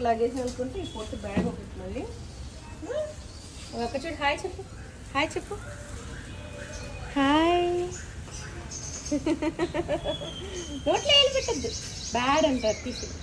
ఒకటి లగేజ్ అనుకుంటే ఈ పొట్టు బ్యాగ్ ఒకటి మళ్ళీ. ఒక చూడు హాయ్ చెప్పు. హాయ్ చెప్పు. హాయ్. నోట్లో వెళ్ళి పెట్టద్దు. బ్యాడ్ అంటారు తీసుకు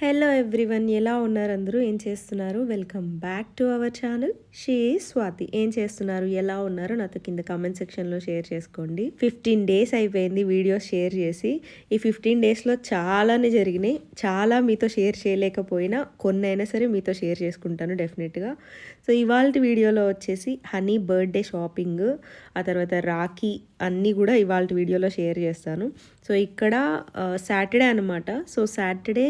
హలో ఎవ్రీవన్ ఎలా ఉన్నారు అందరూ? ఏం చేస్తున్నారు? Welcome back to our channel she Swathi ఏం చేస్తున్నారు? ఎలా ఉన్నారు? నాతో కింద కామెంట్ సెక్షన్లో షేర్ చేసుకోండి. ఫిఫ్టీన్ డేస్ అయిపోయింది వీడియోస్ షేర్ చేసి. ఈ ఫిఫ్టీన్ డేస్లో చాలానే జరిగినాయి. చాలా మీతో షేర్ చేయలేకపోయినా కొన్ని అయినా సరే మీతో షేర్ చేసుకుంటాను డెఫినెట్గా సో ఇవాళ వీడియోలో వచ్చేసి హనీ బర్త్డే షాపింగ్ ఆ తర్వాత రాఖీ అన్నీ కూడా ఇవాళ వీడియోలో షేర్ చేస్తాను. సో ఇక్కడ సాటర్డే అనమాట సో సాటర్డే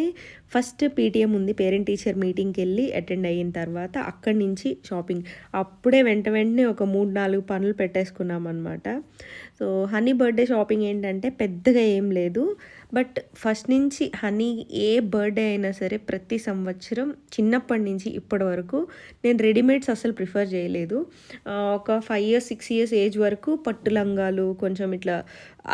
ఫస్ట్ పీటీఎం ఉంది పేరెంట్ టీచర్ మీటింగ్కి వెళ్ళి అటెండ్ అయిన తర్వాత అక్కడి నుంచి షాపింగ్. అప్పుడే వెంట వెంటనే ఒక మూడు నాలుగు పనులు పెట్టేసుకున్నాం అనమాట సో హనీ బర్త్డే షాపింగ్ ఏంటంటే పెద్దగా ఏం లేదు. బట్ ఫస్ట్ నుంచి హనీ ఏ బర్త్డే అయినా సరే ప్రతి సంవత్సరం చిన్నప్పటి నుంచి ఇప్పటి వరకు నేను రెడీమేడ్స్ అసలు ప్రిఫర్ చేయలేదు. ఒక five years six years age వరకు పట్టు లంగాలు కొంచెం ఇట్లా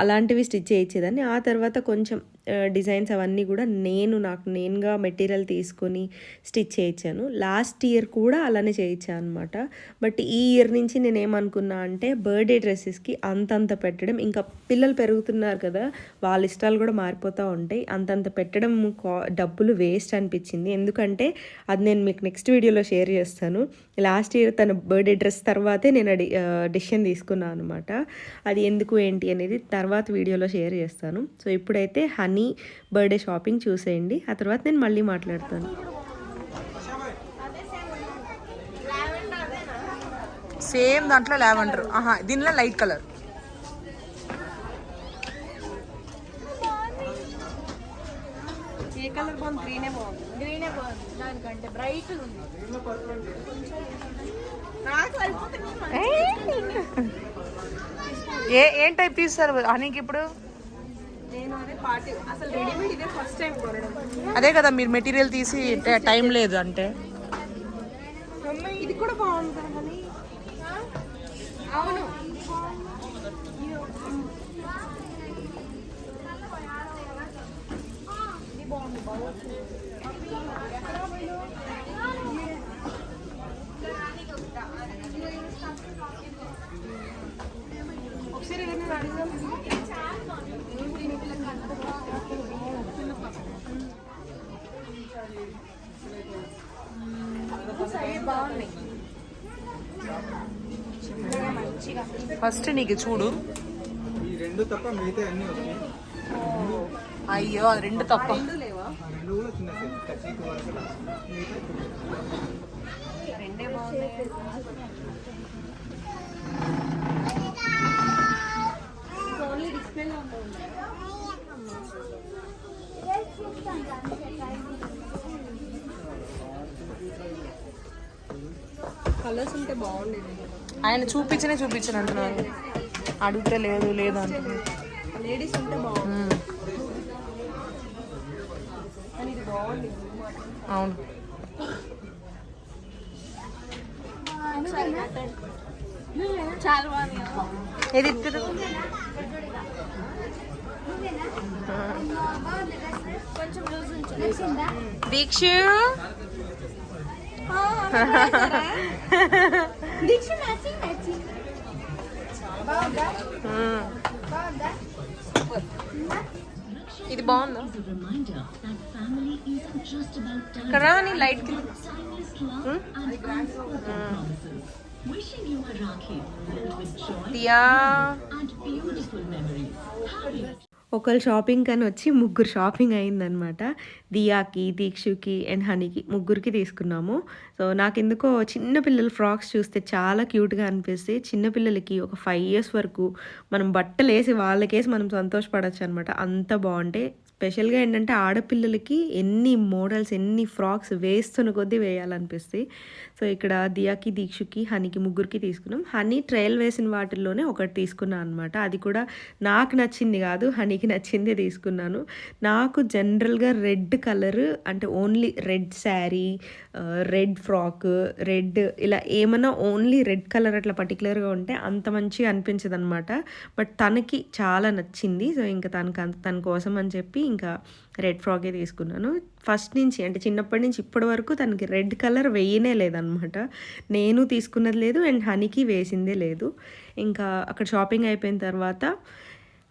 అలాంటివి స్టిచ్ చేయించేదాన్ని. ఆ తర్వాత కొంచెం డిజైన్స్ అవన్నీ కూడా నేను నాకు నేనుగా మెటీరియల్ తీసుకొని స్టిచ్ చేయించాను. లాస్ట్ ఇయర్ కూడా అలానే చేయించాను అనమాట బట్ ఈ ఇయర్ నుంచి నేను ఏమనుకున్నా అంటే బర్త్డే డ్రెస్సెస్కి అంతంత పెట్టడం ఇంకా పిల్లలు పెరుగుతున్నారు కదా వాళ్ళ ఇష్టాలు కూడా మారిపోతూ ఉంటాయి. అంతంత పెట్టడం కా- డబ్బులు వేస్ట్ అనిపించింది. ఎందుకంటే అది నేను మీకు నెక్స్ట్ వీడియోలో షేర్ చేస్తాను. లాస్ట్ ఇయర్ తన బర్త్డే డ్రెస్ తర్వాతే నేను డిసిషన్ తీసుకున్నాను అనమాట అది ఎందుకు ఏంటి అనేది తర్వాత వీడియోలో షేర్ చేస్తాను. సో ఇప్పుడైతే హనీ బర్త్డే షాపింగ్ చూసేయండి. ఆ తర్వాత నేను మళ్ళీ మాట్లాడతాను. సేమ్ దాంట్లో లావెండర్. ఆహా దీనిలో లైట్ కలర్. బాగుంది గ్రీనే బాగుంది. గ్రీనే బాగుంది. దానికంటే బ్రైట్ ఉంది. నాకు ఏ? ఏం టైప్ తీస్తారు హనీకి ఇప్పుడు? నేను అదే పార్టీ అసలు రెడీమేడ్ ఇదే ఫస్ట్ టైం కొనడం. అదే కదా మీరు మెటీరియల్ తీసి ట- టైం లేదు అంటే. అమ్మ ఇది కూడా బాగుంది అవును. ఒకసారి బాగున్నాయి ఫస్ట్ నీకు చూడు. ఈ రెండు తప్ప మిగతా అన్ని అయ్యో అది రెండు తప్ప. రెండు కూడా చిన్న సైజ్ థర్టీ టూ వరకు లాస్ట్ మిగతా ఇప్పుడు రెండే బాగున్నాయి. ఓన్లీ డిస్ప్లేలో ఉంటుంది కలర్స్ ఉంటే బాగుండేది. ఆయన చూపించనే చూపించను అంటున్నారు అడిగితే లేదు లేదు అంటున్నారు లేడీస్ ఉంటే బాగుంది ఉమ్, కానీ ఇది బాగుంది అవును. ఏది దీక్ష. దీక్ష మ్యాచింగ్ మ్యాచింగ్ బాగుందా? బాగుందా? ఇది బాగుందా ఇక్కడ నీ లైట్కి Wishing you a Rakhi filled with joy Diya and ఒకళ్ళు షాపింగ్ అని వచ్చి ముగ్గురు షాపింగ్ అయిందనమాట. దియాకి దీక్షుకి అండ్ హనీకి ముగ్గురికి తీసుకున్నాము. సో నాకు ఎందుకో చిన్నపిల్లల ఫ్రాక్స్ చూస్తే చాలా క్యూట్గా అనిపిస్తే చిన్నపిల్లలకి ఒక ఫైవ్ ఇయర్స్ వరకు మనం బట్టలు వేసి వాళ్ళకేసి మనం సంతోషపడచ్చు అనమాట అంత బాగుంటే స్పెషల్గా ఏంటంటే ఆడపిల్లలకి ఎన్ని మోడల్స్ ఎన్ని ఫ్రాక్స్ వేస్తున్న కొద్దీ వేయాలనిపిస్తాయి సో ఇక్కడ దియాకి దీక్షుకి హనీకి ముగ్గురికి తీసుకున్నాం. హనీ ట్రయల్ వేసిన వాటిల్లోనే ఒకటి తీసుకున్నాను అనమాట అది కూడా నాకు నచ్చింది కాదు హనీకి నచ్చిందే తీసుకున్నాను. నాకు జనరల్గా రెడ్ కలర్ అంటే only red sari red frock red ఇలా ఏమైనా ఓన్లీ రెడ్ కలర్ అట్లా పర్టికులర్గా ఉంటే అంత మంచిగా అనిపించదు అనమాట బట్ తనకి చాలా నచ్చింది. సో ఇంకా తనకు అంత- తన కోసం అని చెప్పి ఇంకా రెడ్ ఫ్రాకే తీసుకున్నాను. ఫస్ట్ నుంచి అంటే చిన్నప్పటి నుంచి ఇప్పటి వరకు తనకి రెడ్ కలర్ వేయనే లేదనమాట. నేను తీసుకున్నది లేదు అండ్ హనీకి వేసిందే లేదు. ఇంకా అక్కడ షాపింగ్ అయిపోయిన తర్వాత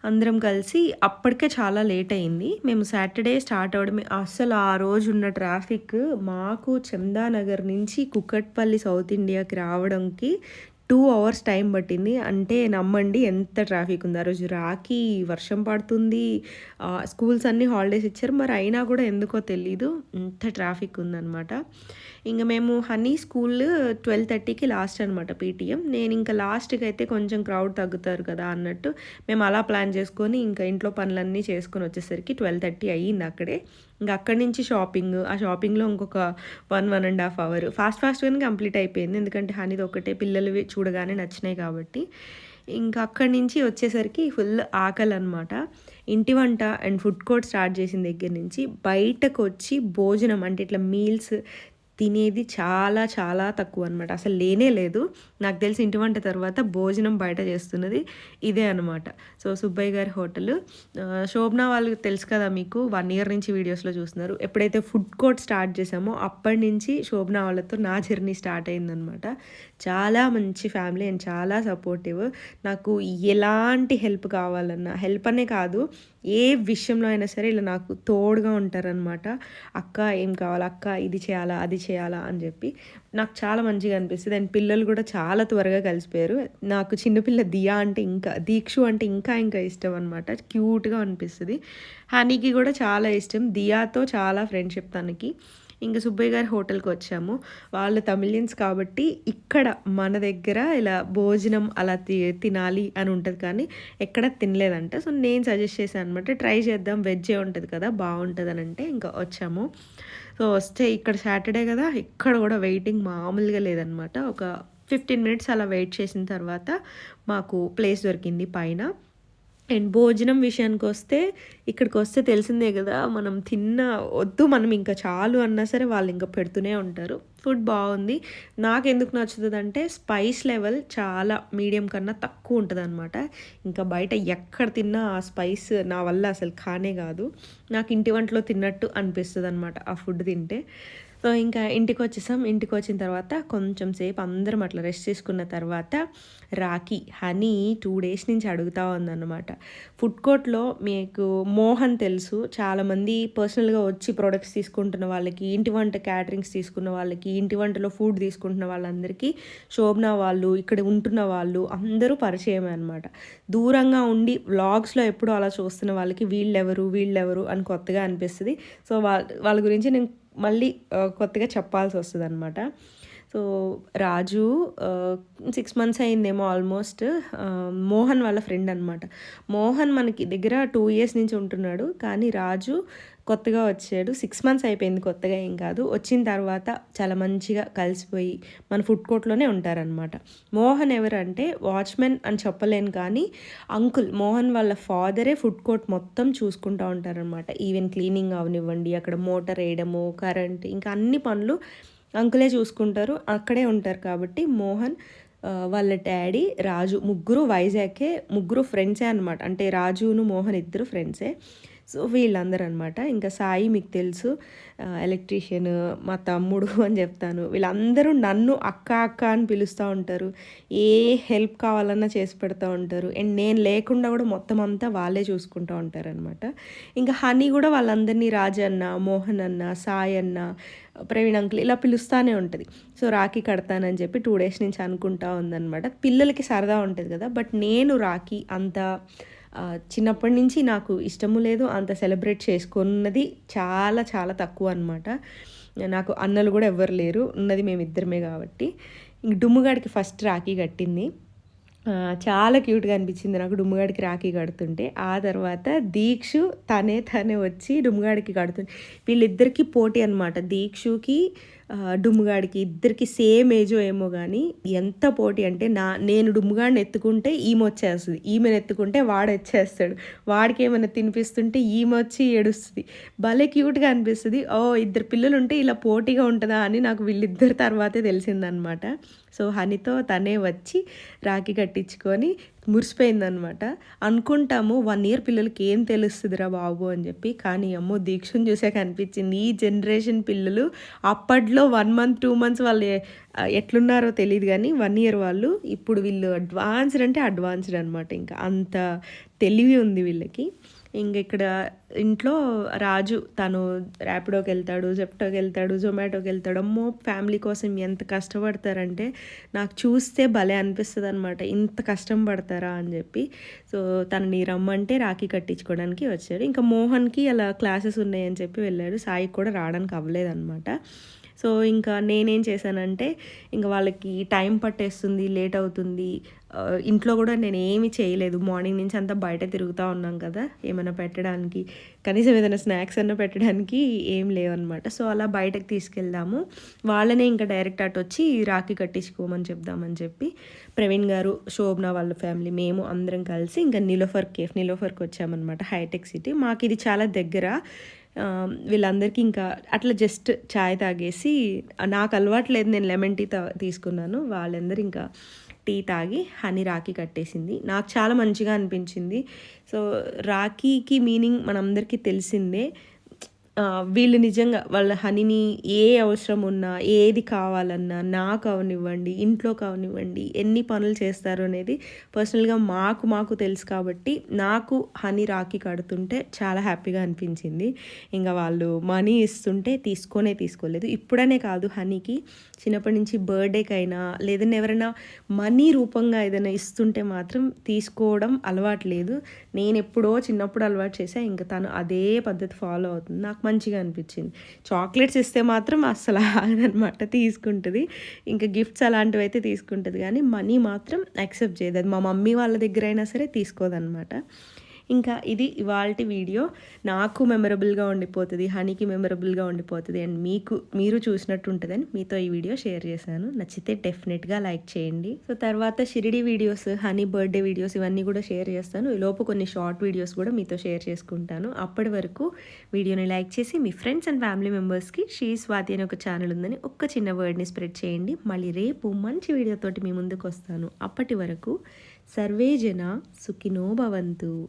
అందరం కలిసి అప్పటికే చాలా లేట్ అయింది. మేము సాటర్డే స్టార్ట్ అవ్వడమే అసలు ఆ రోజు ఉన్న ట్రాఫిక్ మాకు చందానగర్ నుంచి కుక్కట్పల్లి సౌత్ ఇండియాకి రావడానికి టూ అవర్స్ టైం పట్టింది. అంటే నమ్మండి ఎంత ట్రాఫిక్ ఉంది. ఆ రోజు రాకి వర్షం పడుతుంది. స్కూల్స్ అన్నీ హాలిడేస్ ఇచ్చారు. మరి అయినా కూడా ఎందుకో తెలీదు. ఎంత ట్రాఫిక్ ఉందన్నమాట. ఇంకా మేము హనీ స్కూల్ ట్వెల్వ్ థర్టీకి లాస్ట్ అనమాట పీటీఎం. నేను ఇంకా లాస్ట్కి అయితే కొంచెం క్రౌడ్ తగ్గుతారు కదా అన్నట్టు మేము అలా ప్లాన్ చేసుకొని ఇంకా ఇంట్లో పనులన్నీ చేసుకొని వచ్చేసరికి ట్వెల్వ్ థర్టీ అయ్యింది అక్కడే. ఇంకా అక్కడి నుంచి షాపింగ్ ఆ షాపింగ్లో ఇంకొక one one and half hour. Fast ఫాస్ట్గానే complete అయిపోయింది. ఎందుకంటే హనీది ఒకటే పిల్లలు చూడగానే నచ్చినాయి కాబట్టి. ఇంకా అక్కడి నుంచి వచ్చేసరికి ఫుల్ ఆకలి అనమాట ఇంటి వంట అండ్ ఫుడ్ కోర్ట్ స్టార్ట్ చేసిన దగ్గర నుంచి బయటకు వచ్చి భోజనం అంటే ఇట్లా మీల్స్ తినేది చాలా చాలా తక్కువ అనమాట అసలు లేనే లేదు. నాకు తెలిసి ఇంటి వంట తర్వాత భోజనం బయట చేస్తున్నది ఇదే అనమాట సో సుబ్బయ్య గారి హోటల్. శోభన వాళ్ళు తెలుసు కదా మీకు వన్ ఇయర్ నుంచి వీడియోస్లో చూస్తున్నారు. ఎప్పుడైతే ఫుడ్ కోర్ట్ స్టార్ట్ చేసామో అప్పటి నుంచి శోభన వాళ్ళతో నా జర్నీ స్టార్ట్ అయిందనమాట చాలా మంచి ఫ్యామిలీ అండ్ చాలా సపోర్టివ్. నాకు ఎలాంటి హెల్ప్ కావాలన్నా హెల్ప్ అనే కాదు ఏ విషయంలో అయినా సరే ఇలా నాకు తోడుగా ఉంటారనమాట అక్క ఏం కావాలి? అక్క ఇది చేయాలా? అది చేయాలా? అని చెప్పి నాకు చాలా మంచిగా అనిపిస్తుంది. అండ్ పిల్లలు కూడా చాలా చాలా త్వరగా కలిసిపోయారు. నాకు చిన్నపిల్ల దియా అంటే ఇంకా దీక్షు అంటే ఇంకా ఇంకా ఇష్టం అనమాట క్యూట్గా అనిపిస్తుంది. హనీకి కూడా చాలా ఇష్టం. దియాతో చాలా ఫ్రెండ్షిప్ తనకి. ఇంకా సుబ్బయ్య గారి హోటల్కి వచ్చాము. వాళ్ళు తమిళియన్స్ కాబట్టి ఇక్కడ మన దగ్గర ఇలా భోజనం అలా తి తినాలి అని ఉంటుంది కానీ ఎక్కడ తినలేదంట. సో నేను సజెస్ట్ చేశాను అనమాట ట్రై చేద్దాం. వెజ్జే ఉంటుంది కదా బాగుంటుంది అని అంటే ఇంకా వచ్చాము. సో వస్తే ఇక్కడ సాటర్డే కదా ఇక్కడ కూడా వెయిటింగ్ మామూలుగా లేదనమాట ఒక ఫిఫ్టీన్ మినిట్స్ అలా వెయిట్ చేసిన తర్వాత మాకు ప్లేస్ దొరికింది పైన. అండ్ భోజనం విషయానికి వస్తే ఇక్కడికి వస్తే తెలిసిందే కదా మనం తిన్న వద్దు మనం ఇంకా చాలు అన్నా సరే వాళ్ళు ఇంకా పెడుతూనే ఉంటారు. ఫుడ్ బాగుంది. నాకు ఎందుకు నచ్చుతుంది అంటే స్పైస్ లెవెల్ చాలా మీడియం కన్నా తక్కువ ఉంటుంది అనమాట ఇంకా బయట ఎక్కడ తిన్నా ఆ స్పైస్ నా వల్ల అసలు కానే కాదు. నాకు ఇంటి వంటలో తిన్నట్టు అనిపిస్తుంది అనమాట ఆ ఫుడ్ తింటే. సో ఇంకా ఇంటికి వచ్చేసాం ఇంటికి వచ్చిన తర్వాత కొంచెం సేపు అందరం అట్లా రెస్ట్ తీసుకున్న తర్వాత రాఖీ హనీ టూ డేస్ నుంచి అడుగుతా ఉందన్నమాట. ఫుడ్ కోర్ట్లో మీకు మోహన్ తెలుసు. చాలామంది పర్సనల్గా వచ్చి ప్రొడక్ట్స్ తీసుకుంటున్న వాళ్ళకి ఇంటి వంట క్యాటరింగ్స్ తీసుకున్న వాళ్ళకి ఇంటి వంటలో ఫుడ్ తీసుకుంటున్న వాళ్ళందరికీ శోభన వాళ్ళు ఇక్కడ ఉంటున్న వాళ్ళు అందరూ పరిచయమే అనమాట దూరంగా ఉండి వ్లాగ్స్లో ఎప్పుడూ అలా చూస్తున్న వాళ్ళకి వీళ్ళెవరు వీళ్ళెవరు అని కొత్తగా అనిపిస్తుంది. సో వాళ్ళ వాళ్ళ గురించి నేను మళ్ళీ కొత్తగా చెప్పాల్సి వస్తుంది అనమాట సో రాజు సిక్స్ మంత్స్ అయిందేమో ఆల్మోస్ట్ మోహన్ వాళ్ళ ఫ్రెండ్ అనమాట మోహన్ మనకి దగ్గర టూ ఇయర్స్ నుంచి ఉంటున్నాడు. కానీ రాజు కొత్తగా వచ్చాడు. సిక్స్ మంత్స్ అయిపోయింది కొత్తగా ఏం కాదు. వచ్చిన తర్వాత చాలా మంచిగా కలిసిపోయి మన ఫుడ్ కోర్ట్లోనే ఉంటారనమాట మోహన్ ఎవరంటే వాచ్మెన్ అని చెప్పలేను కానీ అంకుల్ మోహన్ వాళ్ళ ఫాదరే ఫుడ్ కోర్ట్ మొత్తం చూసుకుంటూ ఉంటారనమాట ఈవెన్ క్లీనింగ్ అవనివ్వండి అక్కడ మోటార్ వేయడము కరెంట్ ఇంకా అన్ని పనులు అంకులే చూసుకుంటారు. అక్కడే ఉంటారు కాబట్టి మోహన్ వాళ్ళ డాడీ రాజు ముగ్గురు వైజాగ్కే ముగ్గురు ఫ్రెండ్సే అనమాట అంటే రాజును మోహన్ ఇద్దరు ఫ్రెండ్సే సో వీళ్ళందరూ అనమాట ఇంకా సాయి మీకు తెలుసు ఎలక్ట్రీషియన్ మా తమ్ముడు అని చెప్తాను. వీళ్ళందరూ నన్ను అక్క అక్క అని పిలుస్తూ ఉంటారు. ఏ హెల్ప్ కావాలన్నా చేసి పెడతా ఉంటారు. అండ్ నేను లేకుండా కూడా మొత్తం అంతా వాళ్ళే చూసుకుంటూ ఉంటారనమాట ఇంకా హనీ కూడా వాళ్ళందరినీ రాజన్న మోహన్ అన్న సాయి అన్న ప్రవీణ్ అంకుల్ ఇలా పిలుస్తూనే ఉంటుంది. సో రాఖీ కడతానని చెప్పి టూ డేస్ నుంచి అనుకుంటా ఉందన్నమాట. పిల్లలకి సరదా ఉంటుంది కదా బట్ నేను రాఖీ అంత చిన్నప్పటి నుంచి నాకు ఇష్టము లేదు అంత సెలబ్రేట్ చేసుకున్నది చాలా చాలా తక్కువ అనమాట నాకు అన్నలు కూడా ఎవ్వరు లేరు ఉన్నది మేమిద్దరమే కాబట్టి. ఇంక డుమ్ముగాడికి ఫస్ట్ రాఖీ కట్టింది. చాలా క్యూట్గా అనిపించింది నాకు డుమ్ముగాడికి రాఖీ కడుతుంటే. ఆ తర్వాత దీక్షు తనే తనే వచ్చి డుమ్ముగాడికి కడుతుంటే వీళ్ళిద్దరికీ పోటీ అనమాట దీక్షుకి డుమ్ముగాడికి ఇద్దరికి సేమ్ ఏజో ఏమో కానీ ఎంత పోటీ అంటే నా నేను డుమ్ముగాడిని ఎత్తుకుంటే ఈమె వచ్చేస్తుంది. ఈమెను ఎత్తుకుంటే వాడు వచ్చేస్తాడు. వాడికి ఏమైనా తినిపిస్తుంటే ఈమె వచ్చి ఏడుస్తుంది. భలే క్యూట్గా అనిపిస్తుంది. ఓ ఇద్దరు పిల్లలు ఉంటే ఇలా పోటీగా ఉంటుందా అని నాకు వీళ్ళిద్దరి తర్వాతే తెలిసిందనమాట. సో హనీతో తనే వచ్చి రాఖీ కట్టించుకొని మురిసిపోయిందనమాట. అనుకుంటాము వన్ ఇయర్ పిల్లలకి ఏం తెలుస్తుందిరా బాబు? అని చెప్పి. కానీ అమ్మో దీక్షను చూసాక అనిపించింది. ఈ జనరేషన్ పిల్లలు అప్పట్లో వన్ మంత్ టూ మంత్స్ వాళ్ళు ఎట్లున్నారో తెలియదు కానీ వన్ ఇయర్ వాళ్ళు ఇప్పుడు వీళ్ళు అడ్వాన్స్డ్ అంటే అడ్వాన్స్డ్ అనమాట. ఇంకా అంత తెలివి ఉంది వీళ్ళకి. ఇంక ఇక్కడ ఇంట్లో రాజు తను ర్యాపిడోకి వెళ్తాడు జెప్టోకి వెళ్తాడు జొమాటోకి వెళ్తాడు. అమ్మో ఫ్యామిలీ కోసం ఎంత కష్టపడతారంటే నాకు చూస్తే భలే అనిపిస్తుంది అనమాట ఇంత కష్టం పడతారా అని చెప్పి. సో తనని రమ్మంటే రాఖీ కట్టించుకోవడానికి వచ్చాడు. ఇంకా మోహన్కి అలా క్లాసెస్ ఉన్నాయని చెప్పి వెళ్ళాడు. సాయికి కూడా రావడానికి అవ్వలేదన్నమాట. సో ఇంకా నేనేం చేశానంటే ఇంకా వాళ్ళకి టైం పట్టేస్తుంది లేట్ అవుతుంది. ఇంట్లో కూడా నేను ఏమీ చేయలేదు. మార్నింగ్ నుంచి అంతా బయట తిరుగుతూ ఉన్నాం కదా ఏమైనా పెట్టడానికి. కనీసం ఏదైనా స్నాక్స్ అన్న పెట్టడానికి ఏం లేవన్నమాట. సో అలా బయటకు తీసుకెళ్దాము. వాళ్ళనే ఇంకా డైరెక్ట్ అటు వచ్చి రాఖీ కట్టించుకోమని చెప్దామని చెప్పి ప్రవీణ్ గారు శోభన వాళ్ళ ఫ్యామిలీ మేము అందరం కలిసి ఇంకా నిలోఫర్ కేఫ్ నిలోఫర్కి వచ్చామన్నమాట హైటెక్ సిటీ. మాకు ఇది చాలా దగ్గర. వీళ్ళందరికీ ఇంకా అట్లా జస్ట్ చాయ్ తాగేసి నాకు అలవాటు లేదు నేను లెమన్ టీ తా- తీసుకున్నాను. వాళ్ళందరూ ఇంకా టీ తాగి హనీ రాఖీ కట్టేసింది. నాకు చాలా మంచిగా అనిపించింది. సో రాఖీకి మీనింగ్ మనందరికీ తెలిసిందే. వీళ్ళు నిజంగా వాళ్ళ హనీని ఏ అవసరం ఉన్నా ఏది కావాలన్నా నాకు అవనివ్వండి ఇంట్లో కావనివ్వండి ఎన్ని పనులు చేస్తారు అనేది పర్సనల్గా మాకు మాకు తెలుసు కాబట్టి నాకు హనీ రాఖీ కడుతుంటే చాలా హ్యాపీగా అనిపించింది. ఇంకా వాళ్ళు మనీ ఇస్తుంటే తీసుకొనే తీసుకోలేదు. ఇప్పుడనే కాదు హనీకి చిన్నప్పటి నుంచి బర్త్డేకైనా లేదంటే ఎవరైనా మనీ రూపంగా ఏదైనా ఇస్తుంటే మాత్రం తీసుకోవడం అలవాటు లేదు. నేను ఎప్పుడో చిన్నప్పుడు అలవాటు చేసా ఇంకా తను అదే పద్ధతి ఫాలో అవుతుంది. నాకు మంచిగా అనిపించింది. చాక్లెట్స్ ఇస్తే మాత్రం అస్సలు ఆగదనమాట తీసుకుంటుంది. ఇంకా గిఫ్ట్స్ అలాంటివి అయితే తీసుకుంటుంది. కానీ మనీ మాత్రం యాక్సెప్ట్ చేయదు. అది మా మమ్మీ వాళ్ళ దగ్గర అయినా సరే తీసుకోదనమాట ఇంకా ఇది ఇవాళ వీడియో. నాకు మెమరబుల్గా ఉండిపోతుంది హనీకి మెమరబుల్గా ఉండిపోతుంది అండ్ మీకు మీరు చూసినట్టు ఉంటుందని మీతో ఈ వీడియో షేర్ చేశాను. నచ్చితే డెఫినెట్గా లైక్ చేయండి. సో తర్వాత Shirdi videos Honey birthday videos ఇవన్నీ కూడా షేర్ చేస్తాను. ఈలోపు కొన్ని షార్ట్ వీడియోస్ కూడా మీతో షేర్ చేసుకుంటాను. అప్పటి వరకు వీడియోని లైక్ చేసి మీ ఫ్రెండ్స్ అండ్ ఫ్యామిలీ మెంబర్స్కి షీ స్వాతి అనే ఒక ఛానల్ ఉందని ఒక్క చిన్న వర్డ్ని స్ప్రెడ్ చేయండి. మళ్ళీ రేపు మంచి వీడియోతోటి మీ ముందుకు వస్తాను అప్పటి వరకు సర్వే జన సుఖినో భవంతు.